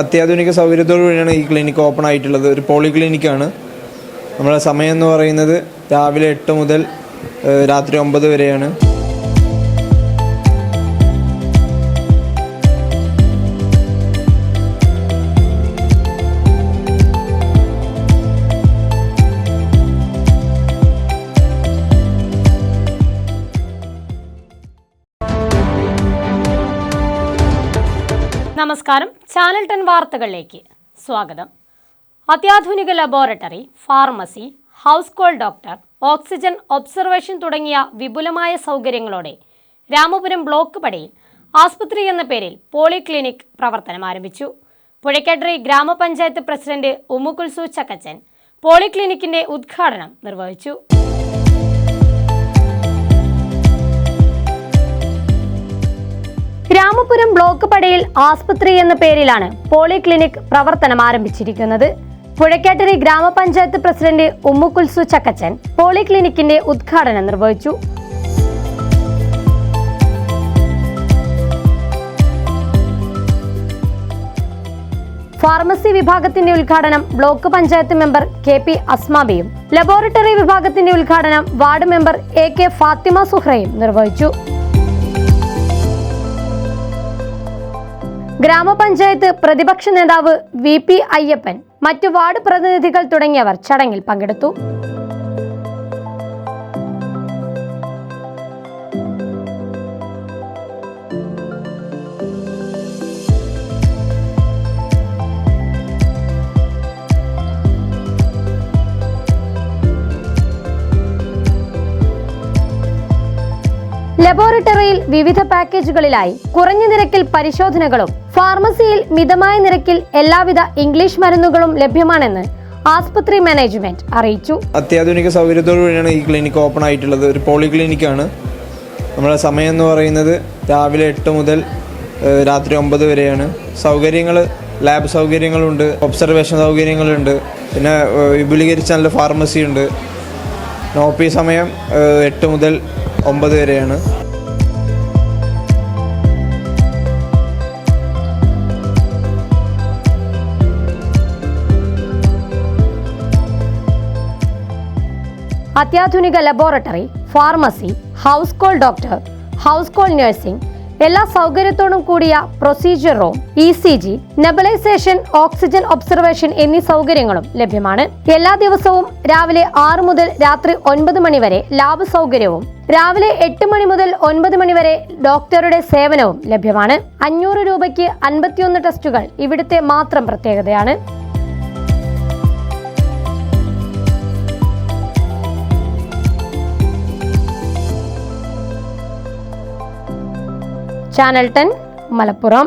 അത്യാധുനിക സൗകര്യത്തോടു കൂടിയാണ് ഈ ക്ലിനിക്ക് ഓപ്പൺ ആയിട്ടുള്ളത്. ഒരു പോളി ക്ലിനിക്കാണ് നമ്മുടെ സമയം എന്ന് പറയുന്നത് രാവിലെ എട്ട് മുതൽ രാത്രി ഒമ്പത് വരെയാണ്. നമസ്കാരം. ചാനൽ ടെൻ വാർത്തകളിലേക്ക് സ്വാഗതം. അത്യാധുനിക laboratory pharmacy house call doctor oxygen observation തുടങ്ങിയ വിപുലമായ സൗകര്യങ്ങളോടെ രാമപുരം ബ്ലോക്ക് പടിയിൽ ആസ്പത്രി എന്ന പേരിൽ പോളിക്ലിനിക് പ്രവർത്തനം ആരംഭിച്ചു. പുഴക്കാട്ടറി ഗ്രാമപഞ്ചായത്ത് പ്രസിഡന്റ് ഉമ്മുകുൽസു ചക്കച്ചൻ പോളിക്ലിനിക്കിന്റെ ഉദ്ഘാടനം നിർവഹിച്ചു. രാമപുരം ബ്ലോക്ക് പടയിൽ ആസ്പത്രി എന്ന പേരിലാണ് പോളിക്ലിനിക് പ്രവർത്തനം ആരംഭിച്ചിരിക്കുന്നത്. പുഴക്കാട്ടിരി ഗ്രാമപഞ്ചായത്ത് പ്രസിഡന്റ് ഉമ്മുകുൽസു ചക്കച്ചൻ പോളിക്ലിനിക്കിന്റെ ഉദ്ഘാടനം നിർവഹിച്ചു. ഫാർമസി വിഭാഗത്തിന്റെ ഉദ്ഘാടനം block panchayat member K P അസ്മാബിയും laboratory വിഭാഗത്തിന്റെ ഉദ്ഘാടനം ward member A K Fathima സുഹ്രയും നിർവഹിച്ചു. ഗ്രാമപഞ്ചായത്ത് പ്രതിപക്ഷ നേതാവ് വി പി അയ്യപ്പൻ മറ്റു വാർഡ് പ്രതിനിധികൾ തുടങ്ങിയവർ ചടങ്ങിൽ പങ്കെടുത്തു. ലബോറട്ടറിയിൽ വിവിധ പാക്കേജുകളിലായി കുറഞ്ഞ നിരക്കിൽ പരിശോധനകളും ഫാർമസിയിൽ മിതമായ നിരക്കിൽ എല്ലാവിധ ഇംഗ്ലീഷ് മരുന്നുകളും ലഭ്യമാണെന്ന് ആസ്പത്രി മാനേജ്മെന്റ് അറിയിച്ചു. അത്യാധുനിക സൗകര്യത്തോടുകൂടിയാണ് ഈ ക്ലിനിക്ക് ഓപ്പൺ ആയിട്ടുള്ളത്. ഒരു പോളി ക്ലിനിക്കാണ് നമ്മുടെ സമയം എന്ന് പറയുന്നത് രാവിലെ എട്ട് മുതൽ രാത്രി ഒമ്പത് വരെയാണ്. സൗകര്യങ്ങൾ ലാബ് സൗകര്യങ്ങളുണ്ട് ഒബ്സർവേഷൻ സൗകര്യങ്ങളുണ്ട്. പിന്നെ വിപുലീകരിച്ച നല്ല ഫാർമസി ഉണ്ട് നോപ്പി സമയം എട്ട് മുതൽ ഒമ്പത് വരെയാണ്. അത്യാധുനിക laboratory pharmacy house call doctor house call nursing എല്ലാ സൗകര്യത്തോടും കൂടിയ procedure room E C G nebulisation oxygen observation എന്നീ സൗകര്യങ്ങളും ലഭ്യമാണ്. എല്ലാ ദിവസവും രാവിലെ ആറ് മുതൽ രാത്രി ഒൻപത് മണി വരെ ലാബ് സൗകര്യവും രാവിലെ എട്ട് മണി മുതൽ ഒൻപത് മണി വരെ ഡോക്ടറുടെ സേവനവും ലഭ്യമാണ്. അഞ്ഞൂറ് രൂപയ്ക്ക് അൻപത്തിയൊന്ന് ടെസ്റ്റുകൾ ഇവിടുത്തെ മാത്രം പ്രത്യേകതയാണ്. Channel ten Malappuram